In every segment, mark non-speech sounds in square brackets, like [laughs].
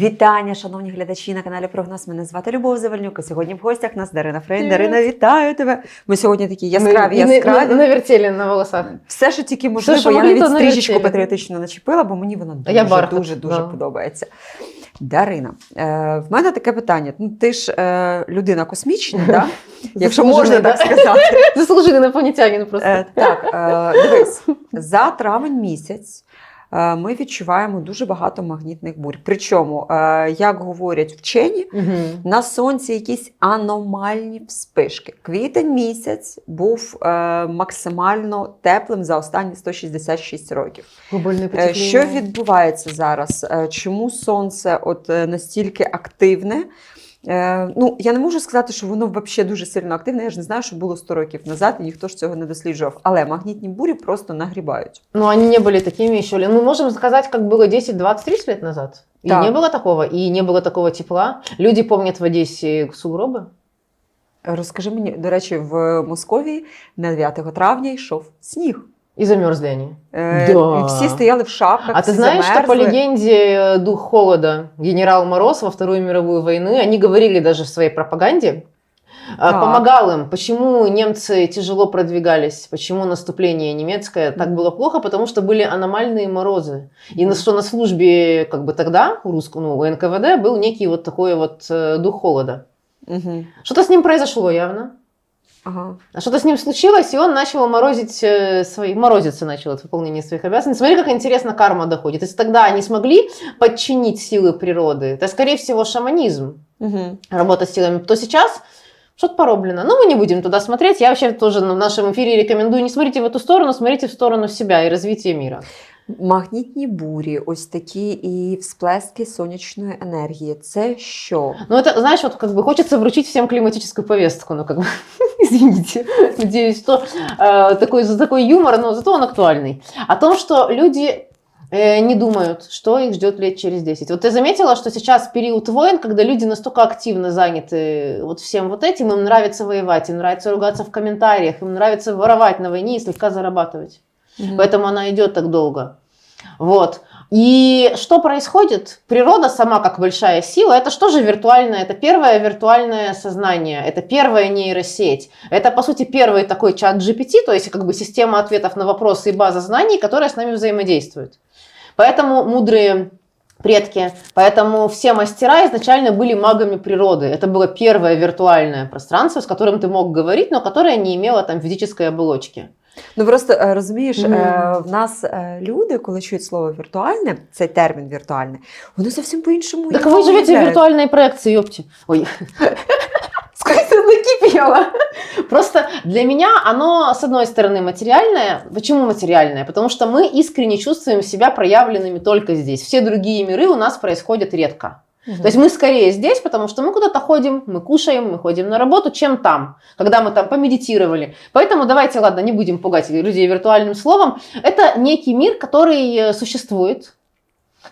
Вітання, шановні глядачі на каналі Прогноз. Мене звати Любов Завальнюк. Сьогодні в гостях у нас Дарина Фрейн. Дарина, вітаю тебе. Ми сьогодні такі яскраві, яскраві. не- Навертели на волосах. Все, що тільки можливо, що я навіть навертели. патріотично начепила, бо мені вона А дуже, я бархат, дуже, дуже да. подобається. Дарина, е, в мене таке питання. Ну, ти ж е, людина космічна, да? [laughs] якщо можна так сказати. [laughs] Заслужили інопланетянин просто. Е, так, е, дивись, за травень місяць е, ми відчуваємо дуже багато магнітних бурь. Причому, е, як говорять вчені, Мгм. на сонці якісь аномальні вспишки. Квітень місяць був е, максимально теплим за останні 166 років. Е. Що відбувається зараз? Е, Чому сонце от е, настільки активне? Е, Ну, я не можу сказати, що воно взагалі дуже сильно активне. Я ж не знаю, що було 100 років назад, і ніхто ж цього не досліджував. Але магнітні бурі просто нагрібають. Но Ну, они не были такими еще. ли- Мы можем сказать, как было 10, 20, 30 лет назад. И Так. не было такого, и не было такого тепла. Люди помнят в Одессе сугробы. Розкажи мені, до речі, в Московії на 9 травня йшов сніг. И замерзли они. Е, Да. і Всі стояли в шапках. А ты всі знаешь, что по замерзли. легенде э, дух холода, генерал Мороз во Вторую мировую войну, они говорили даже в своей пропаганде, э, Так. помогал им. Почему немцы тяжело продвигались, почему наступление немецкое так было плохо, потому что были аномальные морозы. И на, что на службе как бы тогда у русского, ну, у НКВД был некий вот такой вот э, дух холода. Мгм. Что-то с ним произошло явно. Ага. А Что-то с ним случилось, и он начал морозить э, свои, морозиться начал от выполнения своих обязанностей. Смотри, как интересно карма доходит. Если тогда они смогли подчинить силы природы, это, скорее всего, шаманизм, Мгм. работа с силами, то сейчас что-то пороблено. Но мы не будем туда смотреть. Я вообще тоже в нашем эфире рекомендую не смотрите в эту сторону, смотрите в сторону себя и развития мира. Магнітні бурі, ось такі і всплески сонячної енергії. Це що? Ну, это, знаешь, вот как бы хочется вручить всем климатическую повестку, ну, как бы, [laughs] извините, надеюсь, что э, такой, за такой юмор, но зато он актуальный. О том, что люди э, не думают, что их ждет лет через 10. Вот ты заметила, что сейчас период войн, когда люди настолько активно заняты вот всем вот этим, им нравится воевать, им нравится ругаться в комментариях, им нравится воровать на войне и слегка зарабатывать. Мгм. Поэтому она идет так долго. Вот. И что происходит? Природа сама как большая сила, это что же виртуальное? Это первое виртуальное сознание, это первая нейросеть. Это, по сути, первый такой чат GPT, то есть как бы система ответов на вопросы и база знаний, которая с нами взаимодействует. Поэтому мудрые предки, поэтому все мастера изначально были магами природы. Это было первое виртуальное пространство, с которым ты мог говорить, но которое не имело там физической оболочки. Ну просто е, розумієш, Мгм. е, в нас е, люди, коли чують слово віртуальне, цей термін віртуальне, вони зовсім по-іншому. Так його вы живете в уявляють. виртуальной проекции, ёпти. Ой. [laughs] Сколько накипело. Просто для меня оно, с одной стороны, материальное. Почему материальное? Потому что мы искренне чувствуем себя проявленными только здесь. Все другие миры у нас происходят редко. Мгм. То есть мы скорее здесь, потому что мы куда-то ходим, мы кушаем, мы ходим на работу, чем там, когда мы там помедитировали. Поэтому давайте, ладно, не будем пугать людей виртуальным словом. Это некий мир, который э, существует,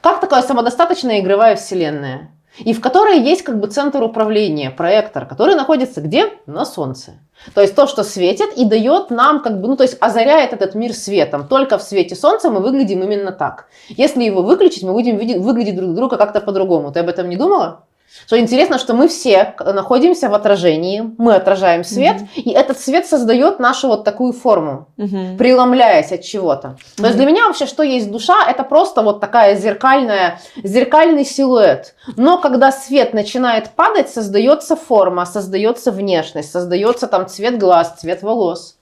как такая самодостаточная игровая вселенная, и в которой есть как бы центр управления, проектор, который находится где? На Солнце. То есть то, что светит и дает нам, как бы, ну, то есть озаряет этот мир светом. Только в свете Солнца мы выглядим именно так. Если его выключить, мы будем выглядеть друг друга как-то по-другому. Ты об этом не думала? Что интересно, что мы все находимся в отражении, мы отражаем свет, Мгм. и этот свет создает нашу вот такую форму Мгм. преломляясь от чего-то. То есть для меня вообще, что есть душа, это просто вот такая зеркальная, зеркальный силуэт. Но когда свет начинает падать, создается форма, создается внешность, создается там цвет глаз, цвет волос.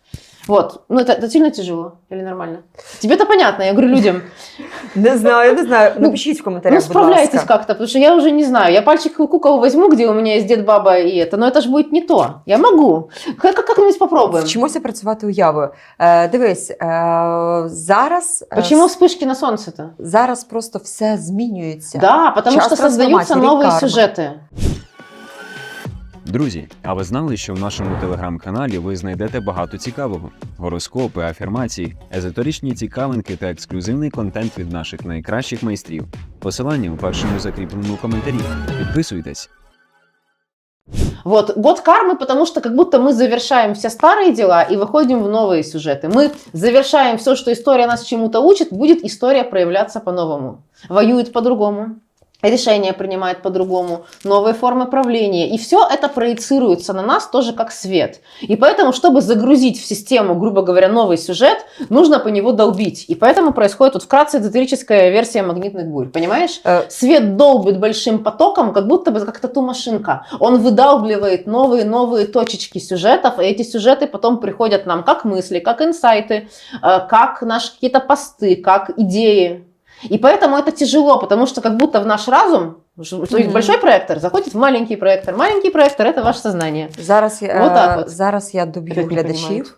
Вот. Ну, это, это сильно тяжело или нормально? Тебе-то понятно, я говорю людям, Не знаю, не знаю. Ну, Напишіть в ну, коментарях, будь справляйтесь ласка. как-то, потому что я уже не знаю. Я пальчик у кукол возьму, где у меня есть дед, баба и это, но это же будет не то. Я могу. Как- Как-нибудь попробуем. Вчимося працювати уявою. Е, дивись, е, зараз, е, Почему вспышки на солнце-то? зараз просто все змінюється. Да, потому Час что создаются трансформации, новые карма. сюжеты. Друзі, а ви знали, що в нашому телеграм-каналі ви знайдете багато цікавого: гороскопи, афірмації, езотеричні цікавинки та ексклюзивний контент від наших найкращих майстрів. Посилання у першому закріпленому коментарі. Підписуйтесь. Вот, год кармы, потому что как будто мы завершаем все старые дела и выходим в новые сюжеты. Мы завершаем все, что история нас чему-то учит, будет история проявляться по-новому. Воюет по-другому. решения принимает по-другому, новые формы правления. И все это проецируется на нас тоже как свет. И поэтому, чтобы загрузить в систему, грубо говоря, новый сюжет, нужно по него долбить. И поэтому происходит вот вкратце эзотерическая версия магнитных бурь. Понимаешь? Э, Свет долбит большим потоком, как будто бы как тату-машинка. Он выдалбливает новые-новые точечки сюжетов, и эти сюжеты потом приходят нам как мысли, как инсайты, э, как наши какие-то посты, как идеи. И поэтому это тяжело, потому что как будто в наш разум, что что Мгм. большой проектор заходит в маленький проектор. Маленький проектор это ваше сознание. Зараз, я- Вот так от. зараз я доб'ю Як не глядачів.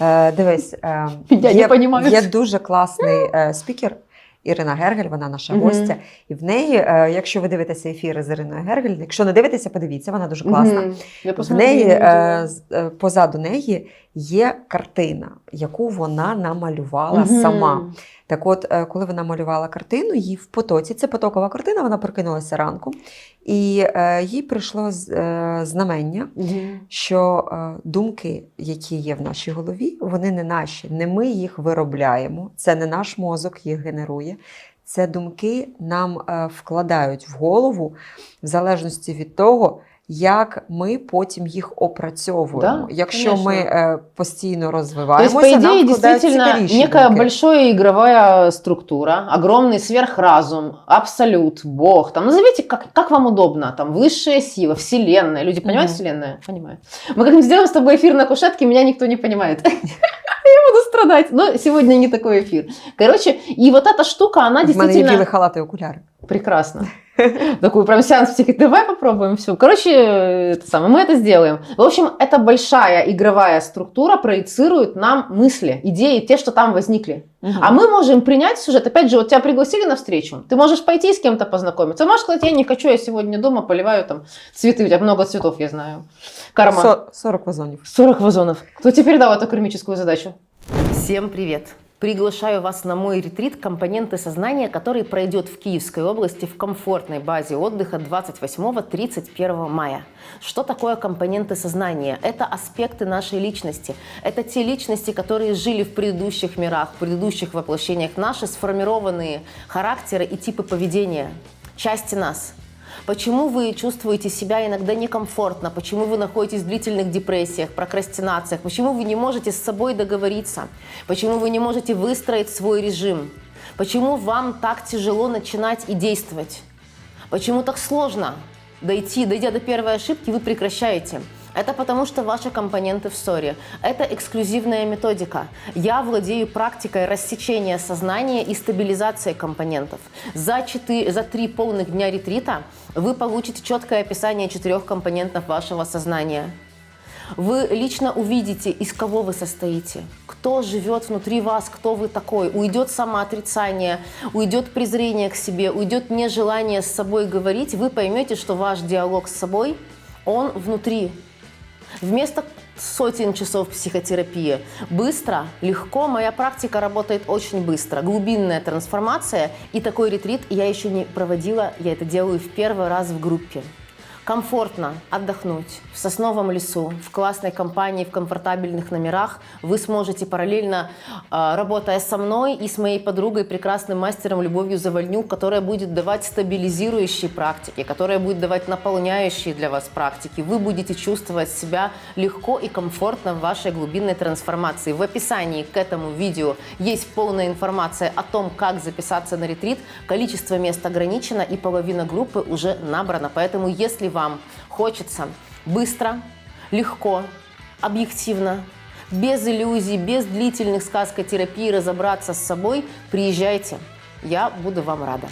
Е, Дивись, е, [laughs] Я є, не понімаю. є дуже класний е, спікер. Ірина Гергель, вона наша Мгм. гостя. І в неї, е, якщо ви дивитеся ефіри з Іриною Гергель, якщо не дивитеся, подивіться, вона дуже класна. Мгм. Я В посмотрю неї відео. е, з- е, позаду неї є картина, яку вона намалювала Мгм. сама. Так от, е, коли вона малювала картину, їй в потоці, це потокова картина, вона прокинулася ранку, і е, їй прийшло з- е, знамення, Мгм. що е, думки, які є в нашій голові, вони не наші, не ми їх виробляємо, це не наш мозок їх генерує. Це думки нам е, вкладають в голову в залежності від того, як ми потім їх опрацьовуємо. Да, Якщо конечно. ми е, постійно То розвиваємося, есть, по нам идее, вкладають действительно, цікавіші некая думки. большая игровая структура, огромный сверхразум, абсолют, бог, там, назовите, как, как вам удобно, там, высшая сила, вселенная. Люди понимают Мгм. вселенная? Понимают. Мы как-нибудь сделаем с тобой эфир на кушетке, меня никто не понимает. Я [laughs] буду страдать. Но сегодня не такой эфир. Короче, и вот эта штука, она В мене є действительно... білий халат і окуляри. Прекрасно. [laughs] Такой прям сеанс психи. Давай попробуем все. Короче, это самое, мы это сделаем. В общем, эта большая игровая структура проецирует нам мысли, идеи, те, что там возникли. А мы можем принять сюжет. Опять же, вот тебя пригласили на встречу. Ты можешь пойти с кем-то познакомиться. Можешь сказать, я не хочу, я сегодня дома поливаю там цветы. У тебя много цветов, я знаю. Карма. Со- 40 вазонів. 40 вазонов. Кто тебе дал эту кармическую задачу? Всем привет! Приглашаю вас на мой ретрит «Компоненты сознания», который пройдет в Киевской области в комфортной базе отдыха 28-31 мая. Что такое компоненты сознания? Это аспекты нашей личности. Это те личности, которые жили в предыдущих мирах, в предыдущих воплощениях, наши сформированные характеры и типы поведения, части нас – Почему вы чувствуете себя иногда некомфортно? Почему вы находитесь в длительных депрессиях, прокрастинациях? Почему вы не можете с собой договориться? Почему вы не можете выстроить свой режим? Почему вам так тяжело начинать и действовать? Почему так сложно дойти, дойдя до первой ошибки, вы прекращаете? Это потому, что ваши компоненты в ссоре. Это эксклюзивная методика. Я владею практикой рассечения сознания и стабилизации компонентов. За, 4, за три полных дня ретрита вы получите четкое описание четырех компонентов вашего сознания. Вы лично увидите, из кого вы состоите, кто живет внутри вас, кто вы такой. Уйдет самоотрицание, уйдет презрение к себе, уйдет нежелание с собой говорить. Вы поймете, что ваш диалог с собой, он внутри. Вместо сотен часов психотерапии. Быстро, легко. Моя практика работает очень быстро. Глубинная трансформация. И такой ретрит я еще не проводила. Я это делаю в первый раз в группе. Комфортно отдохнуть в сосновом лесу, в классной компании, в комфортабельных номерах. Вы сможете параллельно, э, работая со мной и с моей подругой, прекрасным мастером Любовью Завальнюк, которая будет давать стабилизирующие практики, которая будет давать наполняющие для вас практики. Вы будете чувствовать себя легко и комфортно в вашей глубинной трансформации. В описании к этому видео есть полная информация о том, как записаться на ретрит. Количество мест ограничено и половина группы уже набрана. Поэтому, если вам хочется быстро, легко, объективно, без иллюзий, без длительных сказкотерапий разобраться с собой, приезжайте. Я буду вам рада.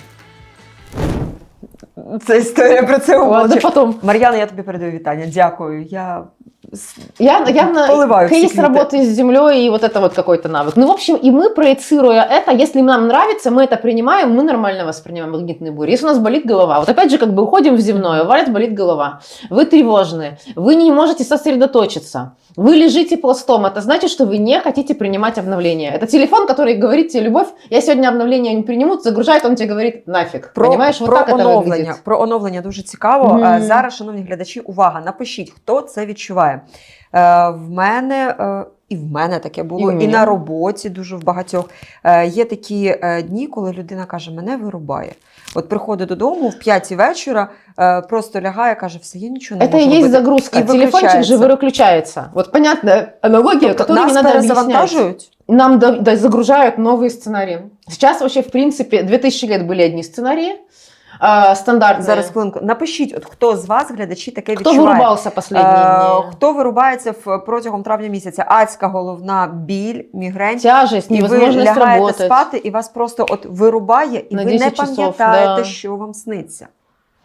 Це історія про це Ладно, умовчу. потом. Мар'яна, я тобі передаю вітання. Дякую. Я с- Я явно Поливаю все кейс квиты. работы с землей и вот это вот какой-то навык. Ну, в общем, и мы, проецируя это, если нам нравится, мы это принимаем, мы нормально воспринимаем магнитные бури. Если у нас болит голова, вот опять же, как бы уходим в земное, у вас болит голова, вы тревожные, вы не можете сосредоточиться, вы лежите пластом, это значит, что вы не хотите принимать обновления. Это телефон, который говорит тебе, любовь, я сегодня обновление не приму, загружает, он тебе говорит, нафиг. Про, Понимаешь, вот про так это оновлення. выглядит. Про оновлення дуже цікаво. Мгм. Е, Зараз, шановні глядачі, увага, напишіть, хто це відчуває. Е, В мене е, І в мене таке І було, в і, мене. на роботі дуже в багатьох. Е, є такі е, дні, коли людина каже, мене вирубає. От приходить додому в п'ятій вечора, е, просто лягає, каже, все, я нічого не Это можу и есть робити. загрузка. И Телефончик же выключается. выключается. Вот понятная аналогия, Тобто которую нас не надо объяснять. перезавантажують. Нам да- да, загружают новые сценарии. Сейчас вообще, в принципе, 2000 лет были одни сценарии, стандартные. Зараз хвилинку. Напишіть, от хто з вас, глядачі, таке Кто відчуває. вырубался последние Е, дни? Хто вирубається в протягом травня місяця? Адська головна біль, мігрень. Тяжесть, І ви невозможность лягаєте работать. спати, і вас просто от вирубає, і На ви не 10 часов, пам'ятаєте, да. що вам сниться.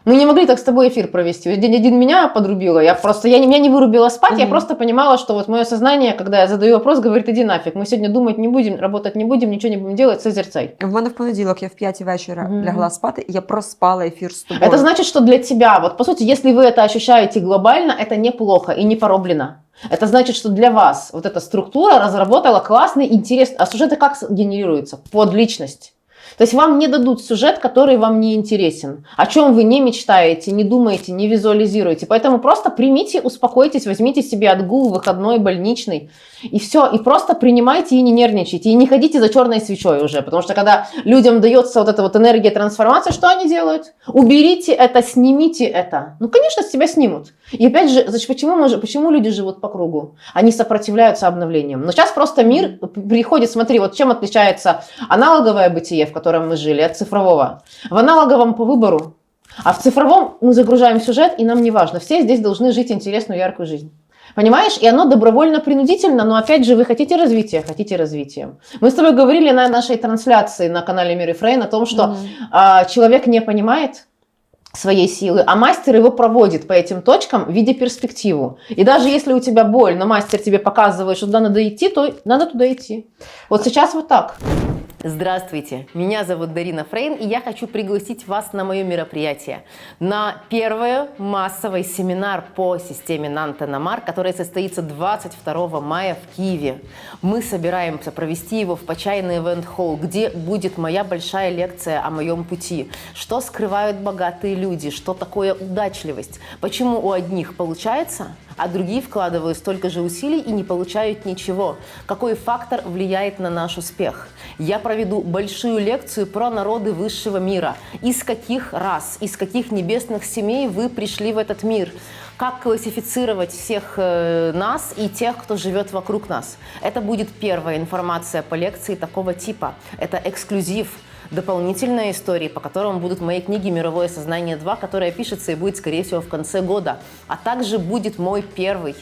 Мы не могли так с тобой эфир провести. Вот День один меня подрубило. Я просто, я, не- меня не вырубило спать, я Мгм. просто понимала, что вот мое сознание, когда я задаю вопрос, говорит, иди нафиг. Мы сегодня думать не будем, работать не будем, ничего не будем делать, созерцай. В мене в понеділок я в п'ятій вечора Мгм. лягла спати, і я проспала ефір з тобою. Это значит, что для тебя, вот по сути, если вы это ощущаете глобально, это неплохо и не пороблено. Это значит, что для вас вот эта структура разработала классный, интересный... А сюжеты как с- генерируются? Под личность. То есть вам не дадут сюжет, который вам не интересен, о чем вы не мечтаете, не думаете, не визуализируете. Поэтому просто примите, успокойтесь, возьмите себе отгул выходной, больничный, и все. И просто принимайте и не нервничайте. И не ходите за черной свечой уже. Потому что когда людям дается вот эта вот энергия трансформации, что они делают? Уберите это, снимите это. Ну, конечно, с тебя снимут. И опять же, значит, почему, мы, почему люди живут по кругу? Они сопротивляются обновлениям. Но сейчас просто мир приходит, смотри, вот чем отличается аналоговое бытие, в котором мы жили, от цифрового. В аналоговом по выбору, а в цифровом мы загружаем сюжет, и нам не важно. Все здесь должны жить интересную, яркую жизнь. Понимаешь? И оно добровольно-принудительно, но опять же, вы хотите развития, хотите развития. Мы с тобой говорили на нашей трансляции на канале Мир и Фрейн о том, что Мгм. а, человек не понимает своей силы, а мастер его проводит по этим точкам, видя перспективу. И даже если у тебя боль, но мастер тебе показывает, что туда надо идти, то надо туда идти. Вот сейчас вот так. Здравствуйте, меня зовут Дарина Фрейн, и я хочу пригласить вас на мое мероприятие, на первый массовый семинар по системе Нантенамар, который состоится 22 мая в Киеве. Мы собираемся провести его в Почайный Event Hall, где будет моя большая лекция о моем пути, что скрывают богатые люди, что такое удачливость, почему у одних получается, а другие вкладывают столько же усилий и не получают ничего. Какой фактор влияет на наш успех? Я проведу большую лекцию про народы высшего мира. Из каких рас, из каких небесных семей вы пришли в этот мир? Как классифицировать всех э, нас и тех, кто живет вокруг нас? Это будет первая информация по лекции такого типа. Это эксклюзив дополнительные истории, по которым будут мои книги «Мировое сознание 2», которая пишется и будет, скорее всего, в конце года. А также будет мой первый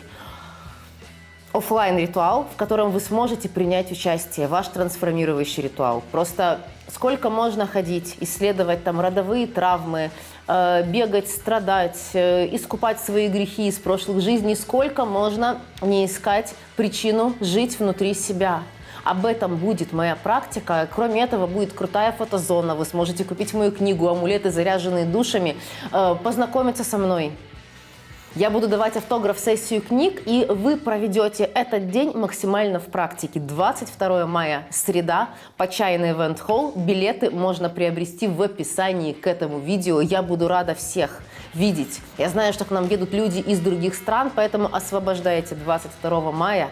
оффлайн ритуал, в котором вы сможете принять участие, ваш трансформирующий ритуал. Просто сколько можно ходить, исследовать там родовые травмы, э, бегать, страдать, э, искупать свои грехи из прошлых жизней, сколько можно не искать причину жить внутри себя. Об этом будет моя практика. Кроме этого, будет крутая фотозона. Вы сможете купить мою книгу «Амулеты, заряженные душами», э, познакомиться со мной. Я буду давать автограф-сессию книг, и вы проведете этот день максимально в практике. 22 мая, среда, Почайный Event Hall. Билеты можно приобрести в описании к этому видео. Я буду рада всех видеть. Я знаю, что к нам едут люди из других стран, поэтому освобождайте 22 мая.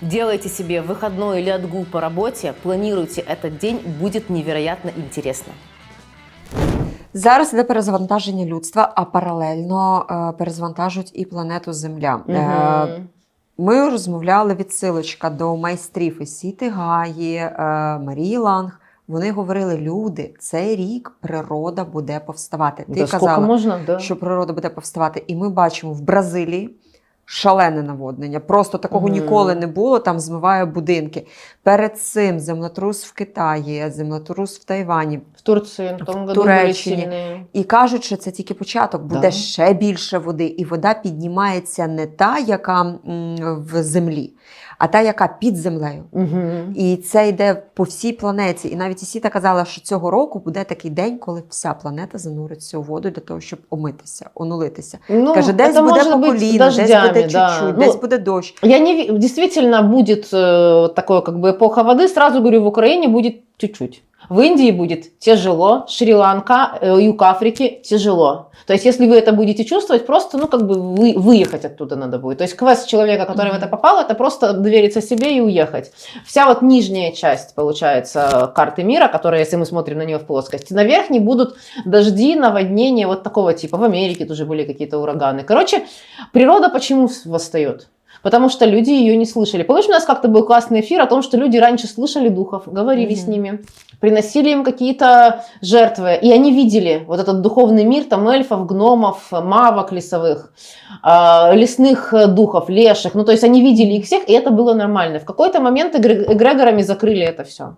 Делайте себе выходной или отгул по работе, планируйте этот день, будет невероятно интересно. Зараз іде перезавантаження людства, а паралельно е, перезавантажують і планету Земля. Е, Мгм. Ми розмовляли відсилочка до майстрів Ісіти Гаї, е, Марії Ланг. Вони говорили: люди, цей рік природа буде повставати. Ти Да казала, можно, да. що природа буде повставати. І ми бачимо в Бразилії шалене наводнення. Просто такого mm. ніколи не було. Там змиває будинки. Перед цим землетрус в Китаї, землетрус в Тайвані. В Турції, в том В Туреччині. І кажуть, що це тільки початок, буде Да. ще більше води, і вода піднімається не та, яка в землі, а та, яка під землею. Мгм. І це йде по всій планеті. І навіть Ісіта казала, що цього року буде такий день, коли вся планета зануриться у воду для того, щоб омитися, онулитися. Ну, Каже, десь это буде может по быть коліно, десь дождями, буде чуть-чуть, да. десь Ну, буде дощ. Я не ви- действительно будет э, вот такое как бы эпоха воды. Сразу говорю, в Украине будет чуть-чуть. В Индии будет тяжело, Шри-Ланка, э, юг Африки тяжело. То есть, если вы это будете чувствовать, просто, ну, как бы вы, выехать оттуда надо будет. То есть, квест человека, который в это попал, это просто довериться себе и уехать. Вся вот нижняя часть, получается, карты мира, которая, если мы смотрим на нее в плоскости, на верхней будут дожди, наводнения вот такого типа. В Америке тоже были какие-то ураганы. Короче, природа почему восстает? Потому что люди ее не слышали. Помнишь, у нас как-то был классный эфир о том, что люди раньше слышали духов, говорили Мгм. с ними, приносили им какие-то жертвы, и они видели вот этот духовный мир, там эльфов, гномов, мавок лесовых, а, лесных э, духов, леших. Ну, то есть они видели их всех, и это было нормально. В какой-то момент эгре- эгрегорами закрыли это все.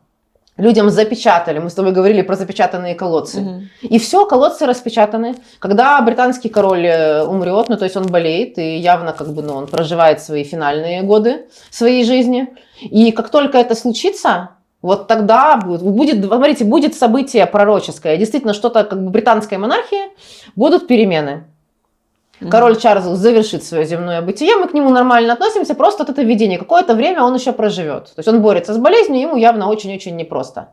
Людям запечатали. Мы с тобой говорили про запечатанные колодцы. Мгм. И все, колодцы распечатаны. Когда британский король э, умрет, ну то есть он болеет, и явно как бы ну, он проживает свои финальные годы своей жизни. И как только это случится, вот тогда будет, будет, смотрите, будет событие пророческое. Действительно, что-то как бы британская монархия, будут перемены. Король Чарльз завершит свое земное бытие, мы к нему нормально относимся, просто вот это видение. Какое-то время он еще проживет. То есть он борется с болезнью, ему явно очень-очень непросто.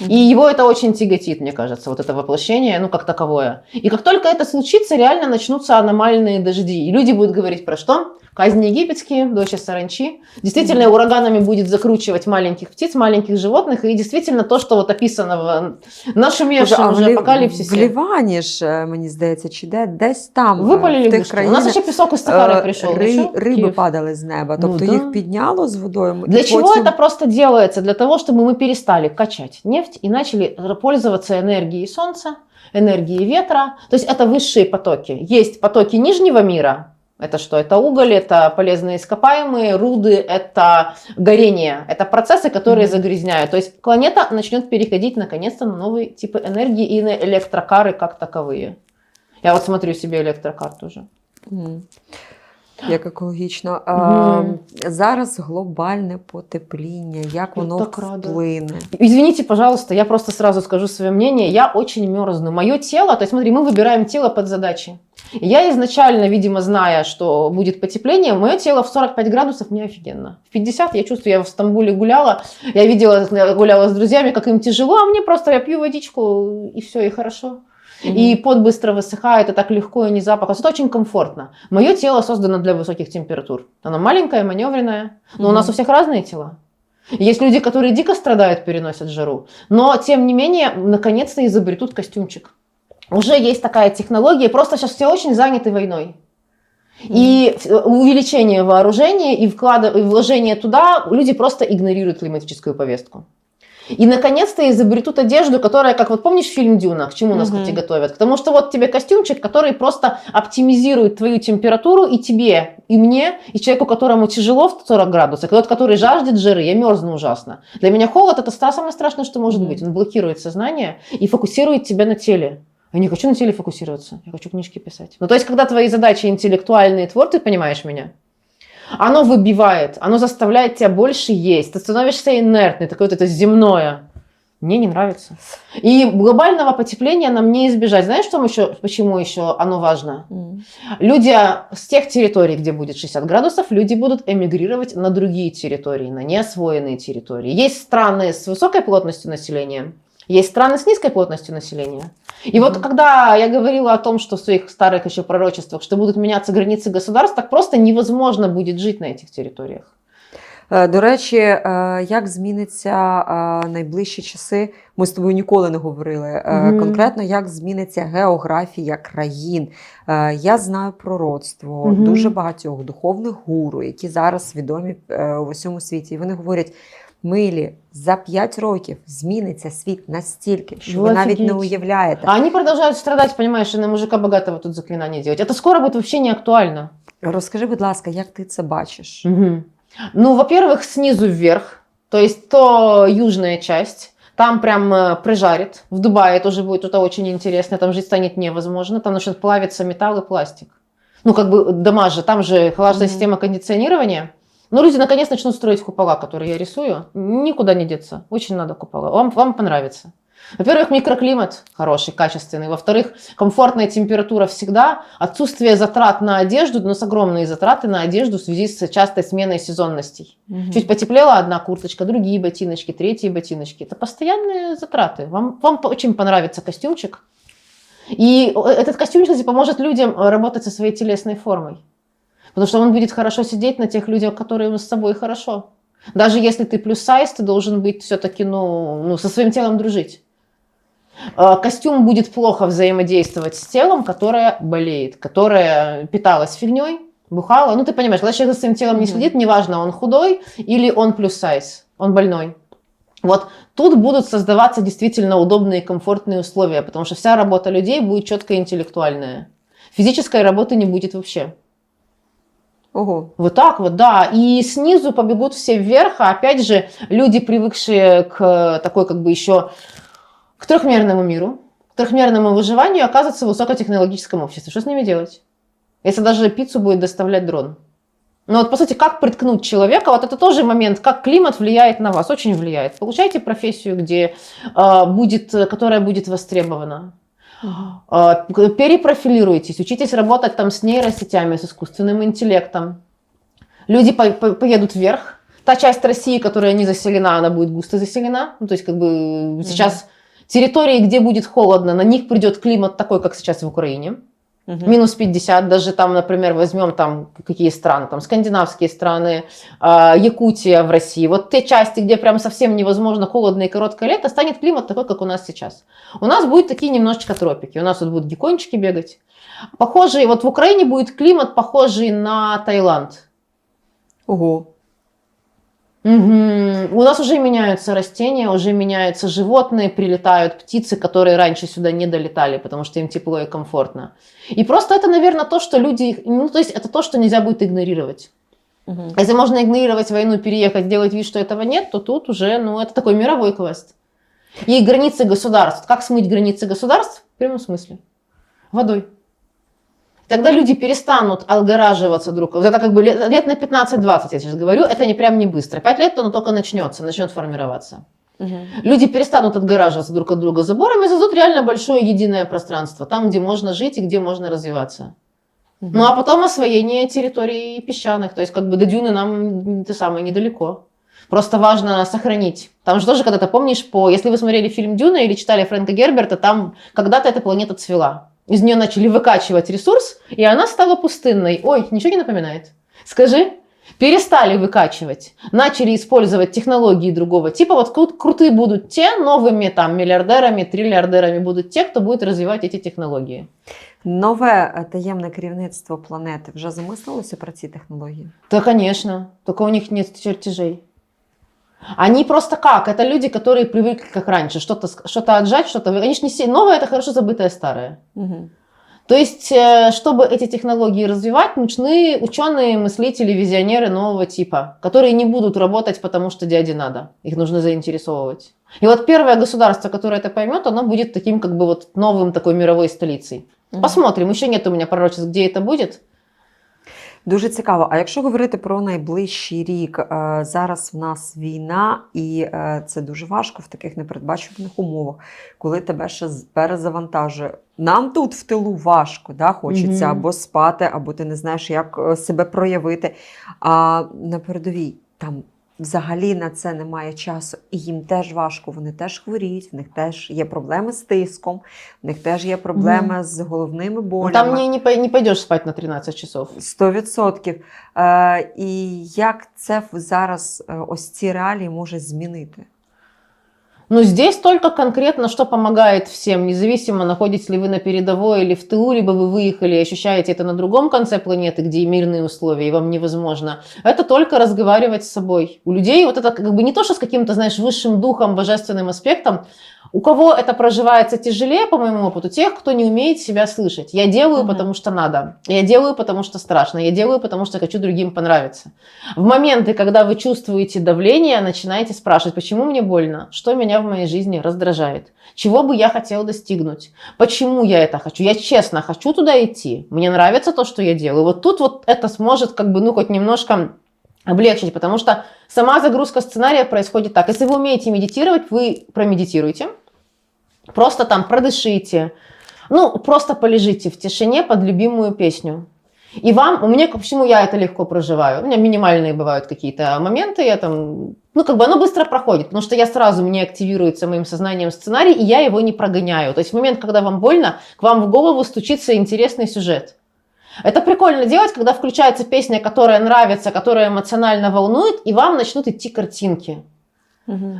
И его это очень тяготит, мне кажется, вот это воплощение, ну, как таковое. И как только это случится, реально начнутся аномальные дожди. И люди будут говорить про что? Казни египетские, дочь саранчи. Действительно, ураганами будет закручивать маленьких птиц, маленьких животных. И действительно, то, что вот описано в нашумевшем а в уже Лі- апокаліпсисі. В Лівані ж, е, мені здається, чи де, десь там, е, Выпали в тих лягушки. У країнах, нас еще песок из Сахары е, пришел. ри- Ничего? риби Киев. падали з неба. Ну Тобто да. їх підняло з водою. і Для чего потім- это просто делается? Для того, чтобы мы перестали качать нефть и начали пользоваться энергией солнца, энергией ветра. То есть это высшие потоки. Есть потоки нижнего мира. это что? Это уголь, это полезные ископаемые, руды, это горение. Это процессы, которые Мгм. загрязняют. То есть планета начнет переходить наконец-то на новые типы энергии и на электрокары как таковые. Я вот смотрю себе электрокар тоже. Мгм. Як екологічно. А, зараз глобальне потепління, як Я воно так рада. вплине. Извините, пожалуйста, я просто сразу скажу свое мнение. Я очень мерзну. Мое тело, то есть смотри, мы выбираем тело под задачи. Я изначально, видимо, зная, что будет потепление, мое тело в 45 градусов мне офигенно. В 50 я чувствую, я в Стамбуле гуляла, я видела, гуляла с друзьями, как им тяжело, а мне просто я пью водичку, и все, и хорошо. И пот быстро высыхает, и так легко, и не запах. Это очень комфортно. Мое тело создано для высоких температур. Оно маленькое, маневренное. Но у нас у всех разные тела. Есть люди, которые дико страдают, переносят жару. Но, тем не менее, наконец-то изобретут костюмчик. Уже есть такая технология, просто сейчас все очень заняты войной. И э, увеличение вооружения и, вклада, и вложение туда, люди просто игнорируют климатическую повестку. И наконец-то изобретут одежду, которая, как вот помнишь фильм Дюна, к чему нас Мгм. кстати, готовят? К тому, что вот тебе костюмчик, который просто оптимизирует твою температуру и тебе, и мне, и человеку, которому тяжело в 40 градусов, и тот, который жаждет жиры, я мерзну ужасно. Для меня холод это самое страшное, что может Мгм. быть. Он блокирует сознание и фокусирует тебя на теле. Я не хочу на теле фокусироваться, я хочу книжки писать. Ну, то есть, когда твои задачи интеллектуальные, твор, ты понимаешь меня? Оно выбивает, оно заставляет тебя больше есть. Ты становишься инертный, такое вот это земное. Мне не нравится. И глобального потепления нам не избежать. Знаешь, что еще, почему еще оно важно? Люди с тех территорий, где будет 60 градусов, люди будут эмигрировать на другие территории, на неосвоенные территории. Есть страны с высокой плотностью населения, есть страны с низкой плотностью населения. И вот Мгм. когда я говорила о том, что в своих старых еще пророчествах, что будут меняться границы государств, так просто невозможно будет жить на этих территориях. Е, До речі, е, як зміниться е, найближчі часи? Ми з тобою ніколи не говорили е, Мгм. конкретно, як зміниться географія країн. Е, Я знаю пророцтво Мгм. дуже багатьох духовних гуру, які зараз відомі е, у всьому світі. І вони говорять: милі, за 5 років зміниться світ настільки, що Ну, ви навіть не офігеть. уявляєте. А они продолжают страдать, понимаешь, и на мужика богатого тут заклинание делать. Это скоро будет вообще не актуально. Розкажи, будь ласка, як ти це бачиш? Мгм. Ну, во-первых, снизу вверх, то есть то южная часть, там прям э, прижарит. В Дубае тоже будет что-то очень интересное, там жить станет невозможно, там начнет плавиться металл и пластик. Ну, как бы дома же, там же холодная Мгм. система кондиционирования. Ну, люди наконец начнут строить купола, которые я рисую. Никуда не деться. Очень надо купола. Вам, вам понравится. Во-первых, микроклимат хороший, качественный. Во-вторых, комфортная температура всегда. Отсутствие затрат на одежду, но с огромные затраты на одежду в связи с частой сменой сезонностей. Мгм. Чуть потеплела одна курточка, другие ботиночки, третьи ботиночки. Это постоянные затраты. Вам, вам очень понравится костюмчик. И э, этот костюмчик кстати, поможет людям э, работать со своей телесной формой. Потому что он будет хорошо сидеть на тех людях, которые с собой хорошо. Даже если ты плюс сайз, ты должен быть все-таки ну, ну, со своим телом дружить. Э, Костюм будет плохо взаимодействовать с телом, которое болеет, которое питалось фигней, бухало. Ну, ты понимаешь, когда человек за своим телом не следит, неважно, он худой или он плюс сайз, он больной. Вот тут будут создаваться действительно удобные и комфортные условия, потому что вся работа людей будет четко интеллектуальная. Физической работы не будет вообще. Ого. Вот так вот, да. И снизу побегут все вверх, а опять же, люди, привыкшие к такой как бы еще к трехмерному миру, к трехмерному выживанию, оказываются в высокотехнологическом обществе. Что с ними делать? Если даже пиццу будет доставлять дрон. Ну вот, по сути, как приткнуть человека, вот это тоже момент, как климат влияет на вас, очень влияет. Получайте профессию, где, э, будет, которая будет востребована. Э, перепрофилируйтесь, учитесь работать там с нейросетями, с искусственным интеллектом. Люди по- по- поедут вверх. Та часть России, которая не заселена, она будет густо заселена. Ну, то есть, как бы сейчас территории, где будет холодно, на них придет климат такой, как сейчас в Украине. Мгм. Минус 50, даже там, например, возьмем там какие страны, там скандинавские страны, а, Якутия в России. Вот те части, где прям совсем невозможно холодно и короткое лето, станет климат такой, как у нас сейчас. У нас будут такие немножечко тропики. У нас вот будут геккончики бегать. Похожий, вот в Украине будет климат похожий на Таиланд. Ого. Мгм. У нас уже меняются растения, уже меняются животные, прилетают птицы, которые раньше сюда не долетали, потому что им тепло и комфортно. И просто это, наверное, то, что люди... Ну, то есть это то, что нельзя будет игнорировать. Мгм. Если можно игнорировать войну, переехать, сделать вид, что этого нет, то тут уже, ну, это такой мировой квест. И границы государств. Как смыть границы государств? В прямом смысле. Водой. Тогда люди перестанут отгораживаться друг от друга. Это как бы лет, лет на 15-20, я сейчас говорю, это не прям не быстро. Пять лет оно только начнется, начнет формироваться. Мгм. Люди перестанут отгораживаться друг от друга заборами и создадут реально большое единое пространство, там, где можно жить и где можно развиваться. Мгм. Ну а потом освоение территорий песчаных, то есть как бы до дюны нам это самое недалеко. Просто важно сохранить. Там же тоже когда-то, помнишь, по, если вы смотрели фильм «Дюна» или читали Фрэнка Герберта, там когда-то эта планета цвела Из нее начали выкачивать ресурс, и она стала пустынной. Ой, ничего не напоминает? Скажи. Перестали выкачивать, начали использовать технологии другого типа. Вот крут- крутые будут те, новыми там миллиардерами, триллиардерами будут те, кто будет развивать эти технологии. Нове е, таємне керівництво планети вже замислилося про ці технології? Да, конечно. Только у них нет чертежей. Они просто как? Это люди, которые привыкли как раньше. Что-то что отжать, что-то... Они ж не все... Новое – это хорошо забытое старое. Угу. То есть, э, чтобы эти технологии развивать, нужны ученые, мыслители, визионеры нового типа, которые не будут работать, потому что дяде надо. Их нужно заинтересовывать. И вот первое государство, которое это поймет, оно будет таким как бы вот новым такой мировой столицей. Посмотрим. Еще нет у меня пророчеств, где это будет. Дуже цікаво. А якщо говорити про найближчий рік, е, зараз в нас війна, і е, це дуже важко в таких непередбачуваних умовах, коли тебе ще перезавантажує. Нам тут в тилу важко, да? хочеться Мгм. або спати, або ти не знаєш, як е, себе проявити. А на передовій там взагалі на це немає часу, і їм теж важко. Вони теж хворіють, в них теж є проблеми з тиском, в них теж є проблеми з головними болями. Там не, не, не пойдешь спать на 13 часов. 100%. Е, і як це зараз е, ось ці реалії може змінити? Ну, здесь только конкретно, что помогает всем, независимо, находитесь ли вы на передовой или в тылу, либо вы выехали и ощущаете это на другом конце планеты, где мирные условия, и вам невозможно. Это только разговаривать с собой. У людей вот это как бы не то, что с каким-то, знаешь, высшим духом, божественным аспектом. У кого это проживается тяжелее, по моему опыту, тех, кто не умеет себя слышать. Я делаю, Мгм. потому что надо. Я делаю, потому что страшно. Я делаю, потому что хочу другим понравиться. В моменты, когда вы чувствуете давление, начинаете спрашивать, почему мне больно, что меня в моей жизни раздражает, чего бы я хотел достигнуть, почему я это хочу. Я честно хочу туда идти, мне нравится то, что я делаю. Вот тут вот это сможет как бы, ну, хоть немножко облегчить, потому что сама загрузка сценария происходит так. Если вы умеете медитировать, вы промедитируете, Просто там продышите. Ну, просто полежите в тишине под любимую песню. И вам, у меня, почему я это легко проживаю? У меня минимальные бывают какие-то моменты, я там, ну, как бы оно быстро проходит, потому что я сразу, мне активируется моим сознанием сценарий, и я его не прогоняю. То есть в момент, когда вам больно, к вам в голову стучится интересный сюжет. Это прикольно делать, когда включается песня, которая нравится, которая эмоционально волнует, и вам начнут идти картинки.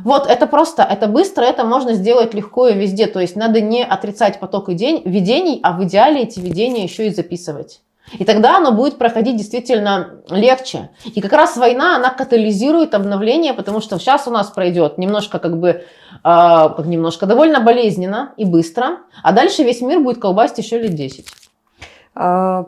Вот, это просто, это быстро, это можно сделать легко и везде. То есть надо не отрицать поток идей, видений, а в идеале эти видения еще и записывать. И тогда оно будет проходить действительно легче. И как раз война, она катализирует обновление, потому что сейчас у нас пройдет немножко как бы, э, как немножко, довольно болезненно и быстро, а дальше весь мир будет колбасить еще лет 10. Е,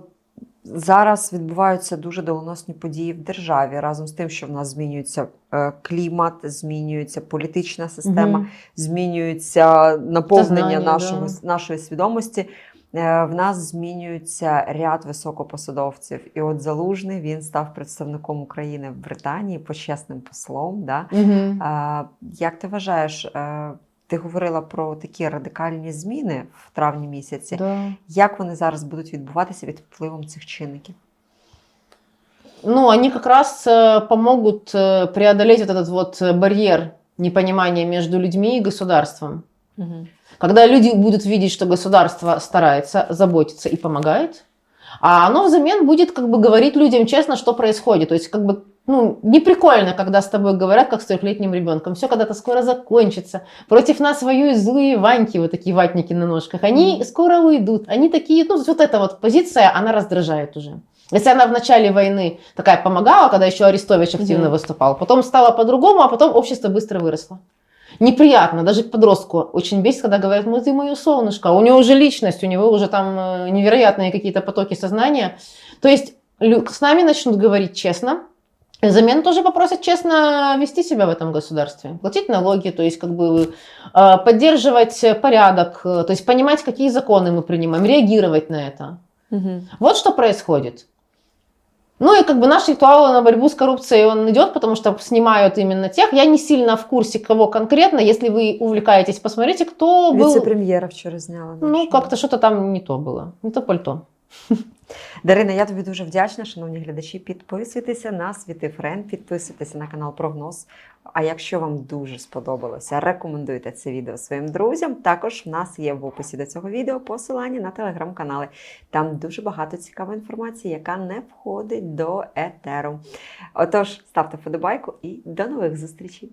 Зараз відбуваються дуже доленосні події в державі разом з тим, що в нас змінюється е, клімат, змінюється політична система, Мгм. змінюється наповнення Сознання, нашого, да. нашої свідомості. Е, В нас змінюється ряд високопосадовців. І от Залужний він став представником України в Британії, почесним послом. Да? А, Як ти вважаєш, е, ти говорила про такі радикальні зміни в травні місяці. Да. Як вони зараз будуть відбуватися під впливом цих чинників? Ну, они как раз э, помогут э, преодолеть вот этот вот э, барьер непонимания между людьми и государством. Когда люди будут видеть, что государство старается, заботится и помогает, а оно взамен будет как бы говорить людям честно, что происходит. То есть как бы ну, не прикольно, когда с тобой говорят, как с трехлетним ребенком. Все когда-то скоро закончится. Против нас воюют злые ваньки, вот такие ватники на ножках. Они Мгм. скоро уйдут. Они такие, ну, вот эта вот позиция, она раздражает уже. Если она в начале войны такая помогала, когда еще Арестович активно Мгм. выступал, потом стало по-другому, а потом общество быстро выросло. Неприятно, даже подростку очень бесит, когда говорят, ну ты мое солнышко, у него уже личность, у него уже там э, невероятные какие-то потоки сознания. То есть с нами начнут говорить честно, и взамен тоже попросят честно вести себя в этом государстве, платить налоги, то есть как бы э, поддерживать порядок, э, то есть понимать, какие законы мы принимаем, реагировать на это. Вот что происходит. Ну и как бы наш ритуал на борьбу с коррупцией, он идет, потому что снимают именно тех. Я не сильно в курсе, кого конкретно. Если вы увлекаетесь, посмотрите, кто был... Віце-прем'єра вчора зняла. Ну, как-то что-то там не то было. Не то пальто. Дарина, я тобі дуже вдячна, шановні глядачі. Підписуйтеся на Світи Френд, підписуйтеся на канал Прогноз. А якщо вам дуже сподобалося, рекомендуйте це відео своїм друзям. Також в нас є в описі до цього відео посилання на телеграм-канали. Там дуже багато цікавої інформації, яка не входить до етеру. Отож, ставте вподобайку і до нових зустрічей!